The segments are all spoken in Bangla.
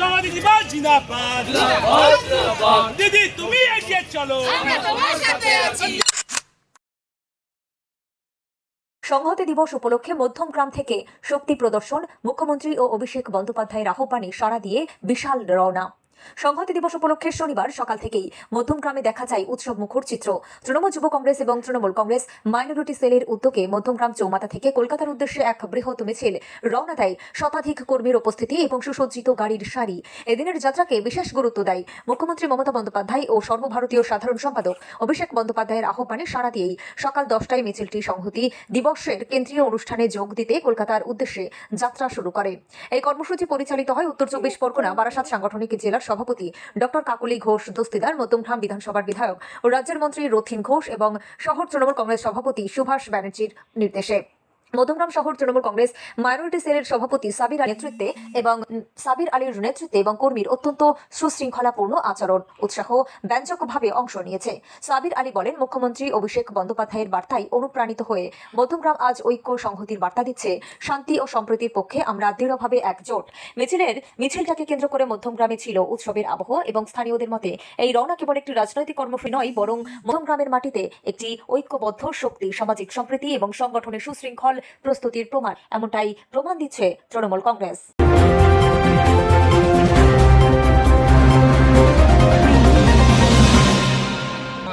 সমাধি দিবস জিন্দাবাদ। দিদি তুমি এগিয়ে চলো। সংহতি দিবস উপলক্ষে মধ্যমগ্রাম থেকে শক্তি প্রদর্শন মুখ্যমন্ত্রী ও অভিষেক বন্দ্যোপাধ্যায়ের আহ্বানে সাড়া দিয়ে বিশাল রওনা। সংহতি দিবস উপলক্ষে শনিবার সকাল থেকেই মধ্যমগ্রামে দেখা যায় উৎসব মুখর চিত্র। তৃণমূল যুব কংগ্রেস এবং তৃণমূল কংগ্রেস মাইনরিটি সেলের উদ্যোগে মধ্যমগ্রাম চৌমাথা থেকে কলকাতার উদ্দেশ্যে এক বৃহৎ মিছিল রওনা দেয় শতাধিক কর্মীর উপস্থিতি এবং সুসজ্জিত গাড়ির সারি। এদিনের যাত্রাকে বিশেষ গুরুত্ব দেয় মুখ্যমন্ত্রী মমতা বন্দ্যোপাধ্যায় ও সর্বভারতীয় সাধারণ সম্পাদক অভিষেক বন্দ্যোপাধ্যায়ের আহ্বানে সাড়া দিয়েই সকাল দশটায় মিছিলটি সংহতি দিবসের কেন্দ্রীয় অনুষ্ঠানে যোগ দিতে কলকাতার উদ্দেশ্যে যাত্রা শুরু করে। এই কর্মসূচি পরিচালিত হয় উত্তর চব্বিশ পরগনা, বারাসাত সাংগঠনিক জেলার সভাপতি ডক্টর কাকুলি ঘোষ দস্তিদার নতুনঠাম বিধানসভার বিধায়ক ও রাজ্যের মন্ত্রী রথিন ঘোষ এবং শহর তৃণমূল কংগ্রেস সভাপতি সুভাষ ব্যানার্জির নির্দেশে। মধ্যমগ্রাম শহর তৃণমূল কংগ্রেস মাইনরিটি সেলের সভাপতি সাবির আলীর নেতৃত্বে এবং সাবির আলীর নেতৃত্বে এবং কর্মীর অত্যন্ত সুশৃঙ্খলাপূর্ণ আচরণ, উৎসাহ, ব্যঞ্জকভাবে অংশ নিয়েছে। সাবির আলী বলেন, মুখ্যমন্ত্রী অভিষেক বন্দ্যোপাধ্যায়ের বার্তায় অনুপ্রাণিত হয়ে মধ্যমগ্রাম আজ ঐক্য সংহতির বার্তা দিচ্ছে। শান্তি ও সম্প্রীতির পক্ষে আমরা দৃঢ়ভাবে একজোট। মিছিলের, মিছিলটাকে কেন্দ্র করে মধ্যমগ্রামে ছিল উৎসবের আবহ এবং স্থানীয়দের মতে এই রওনা কেবল একটি রাজনৈতিক কর্মসূচি নয়, বরং মধ্যমগ্রামের মাটিতে একটি ঐক্যবদ্ধ শক্তি, সামাজিক সম্প্রীতি এবং সংগঠনের সুশৃঙ্খল প্রস্তুতির প্রমাণ। এমনটাই প্রমাণ দিচ্ছে তৃণমূল কংগ্রেস।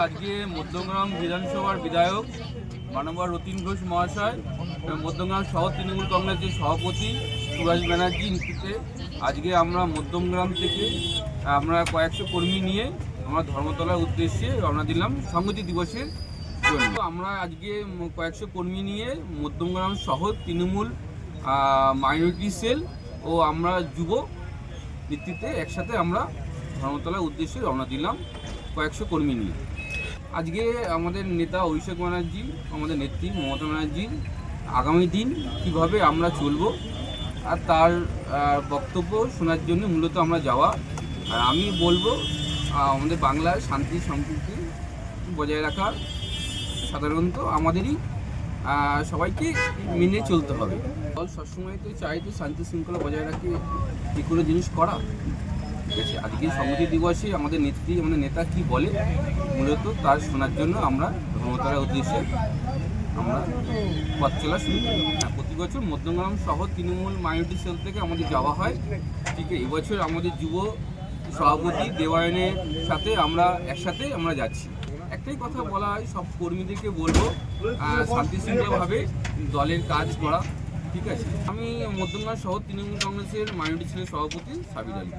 আজকে মধ্যমগ্রাম বিধানসভার বিধায়ক মানবর রতিন ঘোষ মহাশয় এবং মধ্যমগ্রাম শহর তৃণমূল কংগ্রেসের সভাপতি সুভাষ ব্যানার্জি নেতৃত্বে আজকে আমরা মধ্যমগ্রাম থেকে, আমরা কয়েকশো কর্মী নিয়ে আমরা ধর্মতলার উদ্দেশ্যে রওনা দিলাম। সংহতি দিবসের জন্য। আমরা আজকে কয়েকশো কর্মী নিয়ে মধ্যমগ্রাম শহর তৃণমূল মাইনরিটি সেল ও আমরা যুব নেতৃত্বে একসাথে আমরা ধর্মতলার উদ্দেশ্যে রওনা দিলাম কয়েকশো কর্মী নিয়ে। আজকে আমাদের নেতা অভিষেক ব্যানার্জি, আমাদের নেত্রী মমতা ব্যানার্জি, আগামী দিন কীভাবে আমরা চলব আর তার বক্তব্য শোনার জন্য মূলত আমরা যাওয়া। আর আমি বলব আমাদের বাংলায় শান্তি, সম্প্রীতি বজায় রাখা সাধারণত আমাদেরই সবাইকে মেনে চলতে হবে। দল সবসময় তো চাই তো শান্তি শৃঙ্খলা বজায় রাখি যে কোনো জিনিস করা। ঠিক আছে? আজকে সংহতি দিবসে আমাদের নেত্রী আমাদের নেতা কি বলে মূলত তার শোনার জন্য আমরা ধর্মতার উদ্দেশ্যে আমরা পথ চলা শুরু করি। হ্যাঁ, প্রতি বছর মধ্যমগ্রাম শহর তৃণমূল মাইনরিটি সেল থেকে আমাদের যাওয়া হয়। ঠিক আছে? এবছর আমাদের যুব সভাপতি দেওয়ায়নের সাথে আমরা একসাথে আমরা যাচ্ছি। একটাই কথা বলা হয়, সব কর্মীদেরকে বলব শান্তিশৃঙ্খলাভাবে শান্তি শৃঙ্খলাভাবে দলের কাজ করা, ঠিক আছে? আমি মধ্যমগ্রাম শহর তৃণমূল কংগ্রেসের মাইনরিটি ছেলের সভাপতি সাবির আলী।